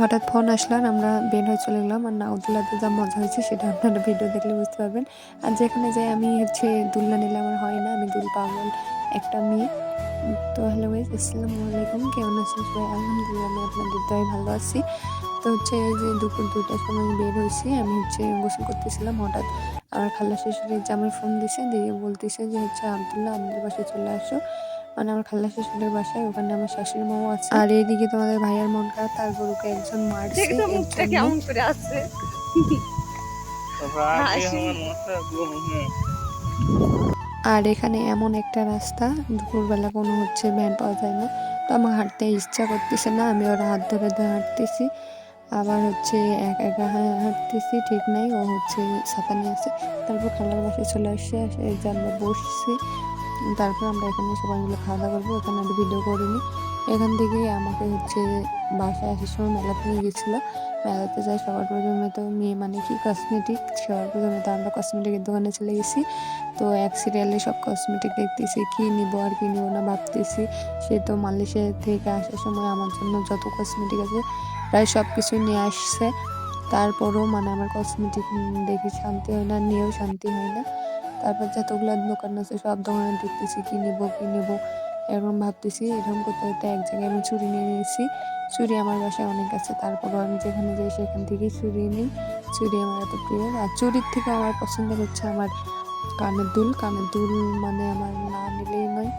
হঠাৎ ফোন আসলো আর আমরা বের হয়ে চলে গেলাম আর না নাউদুল্লাতে যা মজা হয়েছে সেটা আপনারা ভিডিও দেখলে বুঝতে পারবেন। আর যেখানে যাই আমি হচ্ছে দুলনা নিলে আমার হয় না, আমি দুল পাগল একটা মেয়ে। তো হ্যালো গাইজ আসসালামু আলাইকুম, কেমন আছেন সবাই? আলহামদুলিল্লাহ আমি আপনাদের দয় ভালো আছি। তো হচ্ছে যে দুপুর দুটার সময় বের হয়েছি, আমি হচ্ছে গোসল করতেছিলাম হঠাৎ। আমার খালা শ্বশুরের জামাই ফোন দিছে, দিয়ে বলতেছে যে হচ্ছে আবদুল্লাহ, আমাদের বাসায় চলে আসো। মানে আমার খালা শ্বশুরের বাসায় ওখানে আমার শাশুড়ি মাও আছে। আর এইদিকে তোমাদের ভাইয়ের মন খারাপ তার গরুকে একজন মারছে মুখটা কেমন করে আছে। আর এখানে এমন একটা রাস্তা দুপুরবেলা কোনো হচ্ছে ভ্যান পাওয়া যায় না। তো আমার হাঁটতে ইচ্ছা করতেছে না আমি ওর হাত ধরে ধরে হাঁটতেছি। আবার হচ্ছে একা একা হাঁটতেছি ঠিক নাই ও হচ্ছে ছাতা নিয়ে আছে তারপর খালার বাসায় চলে আসছে এসে এই যে আমরা বসছি। তারপর আমরা এখানে সবাই মিলে খাওয়া দাওয়া করব। এখানে আর ভিডিও করিনি। এখান থেকে আমাকে হচ্ছে বাসায় আসার সময় মেলাতে নিয়ে গেছিল। মেলাতে যাই সবার প্রথমে তো মেয়ে মানে কি কসমেটিক সবার প্রথমে তো আমরা কসমেটিকের দোকানে চলে গেছি। তো এক সিরিয়ালে সব কসমেটিক দেখতেছি, কি নিব আর কি নিব না ভাবতেছি। সে তো মালয়েশিয়া থেকে আসার সময় আমার জন্য যত কসমেটিক আছে, প্রায় সব কিছু নিয়ে আসছে। তারপরেও মানে আমার কসমেটিক দেখে শান্তি হয় না, নিয়েও শান্তি হয় না। তারপর যতগুলো দোকান আছে, সব দোকানে দেখতেছি, কি নিব কি নিব। এরকম ভাবতেছি, এরকম করতে করতে এক জায়গায় আমি চুরি নিয়ে নিয়েছি। চুরি আমার বাসায় অনেক আছে, তারপরও আমি যেখানে যাই সেখান থেকেই চুরি নিই। চুরি আমার এত প্রিয়। আর চুরির থেকে আমার পছন্দের হচ্ছে আমার কানের দুল। কানের দুল মানে আমার না নিলেই নয়।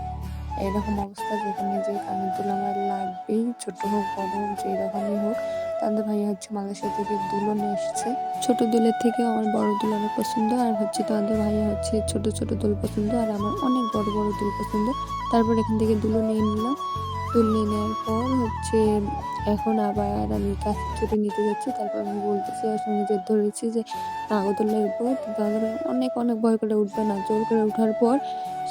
এরকম অবস্থা, যেখানে যে কানের দুল আমার লাগবেই, ছোট হোক, বড় হোক যেই রকমই হোক। তাদের ভাই হচ্ছে মালয়েশিয়া থেকে দুলো নিয়ে এসেছে। ছোট দুলের থেকে আমার বড় দুল অনেক পছন্দ, আর হচ্ছে দাদা ভাই হচ্ছে ছোট ছোট দুল পছন্দ, আর আমার অনেক বড় বড় দুল পছন্দ। তারপর এখান থেকে দুলো নিয়ে নিলাম। নিয়ে নেওয়ার পর হচ্ছে এখন আবার আমি কাজ ছুটি নিতে যাচ্ছি, তারপর আমি বলতেছি ওর সঙ্গে যে ধরেছি যে নাগরদোল্লায় তো অনেক অনেক ভয় করে উঠবে না, জোর করে ওঠার পর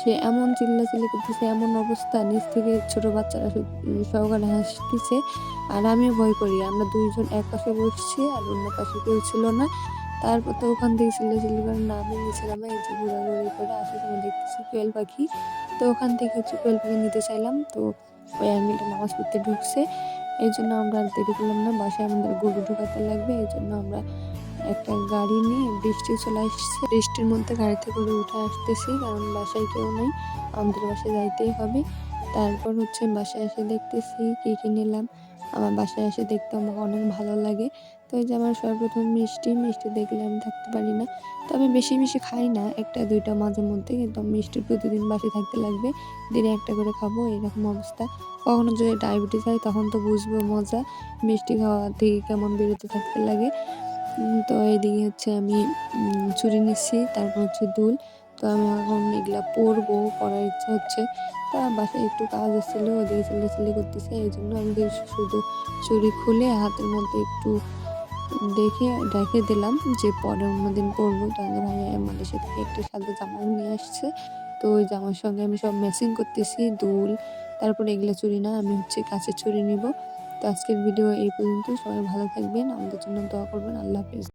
সে এমন চিল্লাচিল্লি করতেছে, এমন অবস্থা নিচ থেকে ছোট বাচ্চারা সহকারে হাসতেছে আর আমিও ভয় করি। আমরা দুইজন এক পাশে বসছি আর অন্য পাশে কেউ ছিল না। তারপর তো ওখান থেকে চিল্লাচিল্লি করে নামে নিয়েছিলাম এই যে ঘোরাঘুরি করে আসার সময় দেখতেছি কোয়েল পাখি। তো ওখান থেকে হচ্ছে কোয়েল পাখি নিতে চাইলাম, তো ওই অ্যাঙ্গেলটা নামাজ পড়তে ঢুকছে। এই জন্য আমরা আর দেরি করলাম না, বাসায় আমাদের গরু ঢুকাতে লাগবে। এই জন্য আমরা একটা গাড়ি নিয়ে বৃষ্টি চলে আসছে। বৃষ্টির মধ্যে গাড়িতে করে উঠে আসতেছি, কারণ বাসায় কেউ নেই। আমাদের বাসায় যাইতেই হবে। তারপর হচ্ছে বাসায় এসে দেখতেছি কী কী নিলাম। আমার বাসায় এসে দেখতে আমাকে অনেক ভালো লাগে। তো এই যে আমার সর্বপ্রথম মিষ্টি মিষ্টি দেখলে আমি থাকতে পারি না। তবে বেশি বেশি খাই না, একটা, দুইটা মাঝে মধ্যে, কিন্তু আমি মিষ্টি প্রতিদিন বাসে থাকতে লাগবে। দিনে একটা করে খাব, এরকম অবস্থা। কখনো যদি ডায়াবেটিস হয়, তখন তো বুঝব মজা, মিষ্টি খাওয়া থেকে কেমন বিরত থাকতে লাগে। তো এইদিকে হচ্ছে আমি চুরি নিচ্ছি, তারপর হচ্ছে দুল। তো আমি এখন এগুলা পরবো, পরার ইচ্ছা হচ্ছে। তা বাসায় একটু কাজ এসেছিল ওদিকে চিল্লাচিল্লি করতেছে, এই জন্য আমি শুধু চুরি খুলে হাতের মধ্যে একটু দেখে রেখে দিলাম যে পরে অন্যদিন পরবো। তাদের ভাইয়া আমাদের সাথে একটু সাদা জামা নিয়ে আসছে। তো ওই জামার সঙ্গে আমি সব ম্যাচিং করতেছি, দুল, তারপরে এগুলো চুরি না, আমি হচ্ছে কাছে চুরি নিব। তো আজকের ভিডিও এই পর্যন্ত। সবাই ভালো থাকবেন, আমাদের জন্য দোয়া করবেন। আল্লাহ হাফিজ।